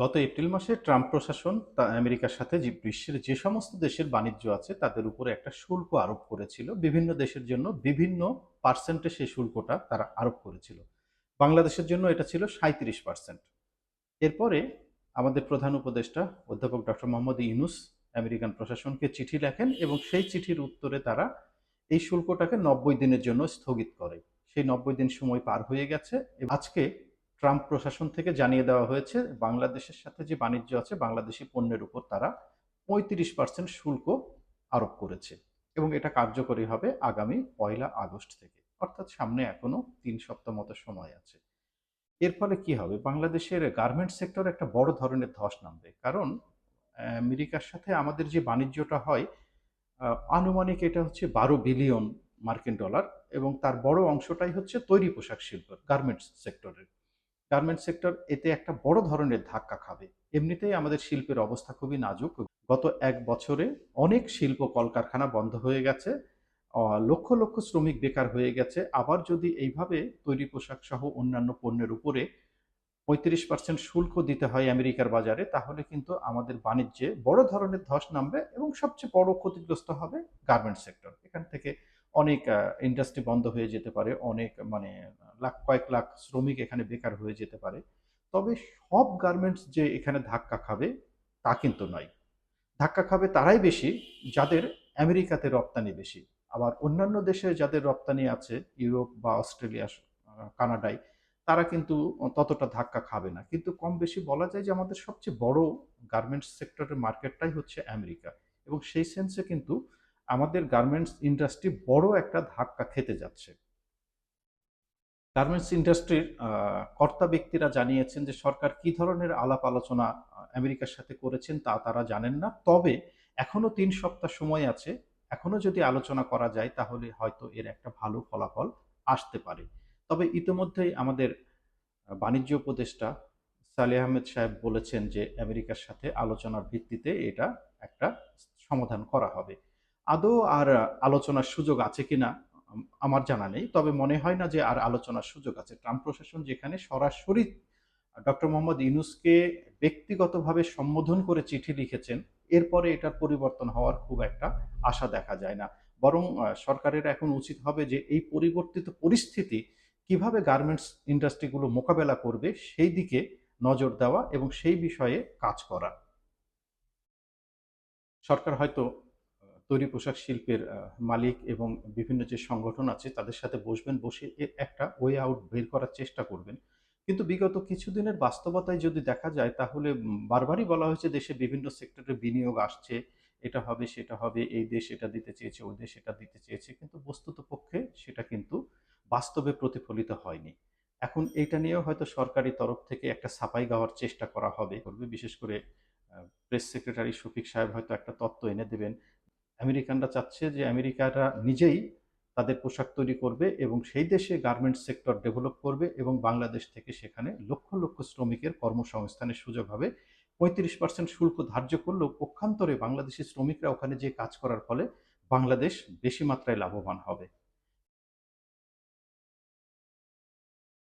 গত এপ্রিল মাসে ট্রাম্প প্রশাসন তা আমেরিকার সাথে যে বিশ্বের যে সমস্ত দেশের বাণিজ্য আছে, তাদের উপরে একটা শুল্ক আরোপ করেছিল। বিভিন্ন দেশের জন্য বিভিন্ন পার্সেন্টে সেই শুল্কটা তারা আরোপ করেছিল। বাংলাদেশের জন্য এটা ছিল সাঁত্রিশ পার্সেন্ট। এরপরে আমাদের প্রধান উপদেষ্টা অধ্যাপক ডক্টর মোহাম্মদ ইউনুস আমেরিকান প্রশাসনকে চিঠি লেখেন এবং সেই চিঠির উত্তরে তারা এই শুল্কটাকে নব্বই দিনের জন্য স্থগিত করে। সেই নব্বই দিন সময় পার হয়ে গেছে আজকে ট্রাম্প প্রশাসন থেকে জানিয়ে দেওয়া হয়েছে, বাংলাদেশের সাথে যে বাণিজ্য আছে, বাংলাদেশি পণ্যের উপর তারা পঁয়ত্রিশ পার্সেন্ট শুল্ক আরোপ করেছে এবং এটা কার্যকরী হবে আগামী পয়লা আগস্ট থেকে। অর্থাৎ সামনে এখনও তিন সপ্তাহ মতো সময় আছে। এর ফলে কি হবে? বাংলাদেশের গার্মেন্টস সেক্টর একটা বড় ধরনের ধস নামবে। কারণ, আমেরিকার সাথে আমাদের যে বাণিজ্যটা হয় আনুমানিক এটা হচ্ছে বারো বিলিয়ন মার্কিন ডলার এবং তার বড় অংশটাই হচ্ছে তৈরি পোশাক শিল্প গার্মেন্টস সেক্টরের গার্মেন্টস সেক্টর এতে একটা বড় ধরনের ধাক্কা খাবে। এমনিতেই আমাদের শিল্পের অবস্থা খুবই নাজুক। গত এক বছরে অনেক শিল্প কলকারখানা বন্ধ হয়ে গেছে লক্ষ লক্ষ শ্রমিক বেকার হয়ে গেছে। আবার যদি এইভাবে তৈরি পোশাক সহ অন্যান্য পণ্যের উপরে পঁয়ত্রিশ পার্সেন্ট শুল্ক দিতে হয় আমেরিকার বাজারে, তাহলে কিন্তু আমাদের বাণিজ্যে বড় ধরনের ধস নামবে এবং সবচেয়ে বড় ক্ষতিগ্রস্ত হবে গার্মেন্টস সেক্টর এখান থেকে অনেক ইন্ডাস্ট্রি বন্ধ হয়ে যেতে পারে, অনেক মানে লাখ, কয়েক লাখ শ্রমিক এখানে বেকার হয়ে যেতে পারে। তবে সব গার্মেন্টস যে এখানে ধাক্কা খাবে, তা কিন্তু নয়। ধাক্কা খাবে তারাই বেশি, যাদের আমেরিকাতে রপ্তানি বেশি। আবার অন্যান্য দেশে যাদের রপ্তানি আছে, ইউরোপ বা অস্ট্রেলিয়া, কানাডায়, তারা কিন্তু ততটা ধাক্কা খাবে না। কিন্তু কম বেশি বলা যায় যে আমাদের সবচেয়ে বড় গার্মেন্টস সেক্টরের মার্কেটটাই হচ্ছে আমেরিকা। এবং সেই সেন্সে কিন্তু আমাদের গার্মেন্টস ইন্ডাস্ট্রি বড় একটা ধাক্কা খেতে যাচ্ছে। গার্মেন্টস ইন্ডাস্ট্রির কর্তা ব্যক্তিরা জানিয়েছেন যে সরকার কি ধরনের আলাপ আলোচনা আমেরিকার সাথে করেছেন তা তারা জানেন না। তবে এখনও তিন সপ্তাহ সময় আছে। এখনও যদি আলোচনা করা যায় তাহলে হয়তো এর একটা ভালো ফলাফল আসতে পারে। তবে ইতিমধ্যেই আমাদের বাণিজ্য উপদেষ্টা সালেহ আহমেদ সাহেব বলেছেন যে আমেরিকার সাথে আলোচনার ভিত্তিতে এটা একটা সমাধান করা হবে। আদৌ আর আলোচনার সুযোগ আছে কিনা আমার জানা নেই। তবে মনে হয় না যে আর আলোচনার সুযোগ আছে। ট্রাম্প প্রশাসন যেখানে সরাসরি ডক্টর মোহাম্মদ ইউনুসকে ব্যক্তিগতভাবে সম্বোধন করে চিঠি লিখেছেন, এরপরে এটার পরিবর্তন হওয়ার খুব একটা আশা দেখা যায় না। বরং সরকারের এখন উচিত হবে যে এই পরিবর্তিত পরিস্থিতি কীভাবে গার্মেন্টস ইন্ডাস্ট্রিগুলো মোকাবেলা করবে, সেই দিকে নজর দেওয়া এবং সেই বিষয়ে কাজ করা। সরকার হয়তো তৈরি পোশাক শিল্পের মালিক এবং বিভিন্ন যে সংগঠন আছে তাদের সাথে বসবেন, বসে এর একটা ওয়ে আউট বের করার চেষ্টা করবেন। কিন্তু বিগত কিছুদিনের বাস্তবতায় যদি দেখা যায়, তাহলে বারবারই বলা হয়েছে দেশে বিভিন্ন সেক্টরে বিনিয়োগ আসছে, এটা হবে, সেটা হবে, এই দেশ এটা দিতে চেয়েছে, ওই দেশ এটা দিতে চেয়েছে। কিন্তু বস্তুত পক্ষে সেটা কিন্তু বাস্তবে প্রতিফলিত হয়নি। এখন এইটা নিয়েও হয়তো সরকারি তরফ থেকে একটা সাফাই গাওয়ার চেষ্টা করা হবে, করবে। বিশেষ করে প্রেস সেক্রেটারি শফিক সাহেব হয়তো একটা তত্ত্ব এনে দেবেন আমেরিকানরা চাচ্ছে যে আমেরিকারা নিজেই তাদের পোশাক তৈরি করবে এবং সেই দেশে গার্মেন্টস সেক্টর ডেভেলপ করবে এবং বাংলাদেশ থেকে সেখানে লক্ষ লক্ষ শ্রমিকের কর্মসংস্থানের সুযোগ হবে। পঁয়ত্রিশ পার্সেন্ট শুল্ক ধার্য করলেও পক্ষান্তরে বাংলাদেশি শ্রমিকরা ওখানে যে কাজ করার ফলে বাংলাদেশ বেশি মাত্রায় লাভবান হবে।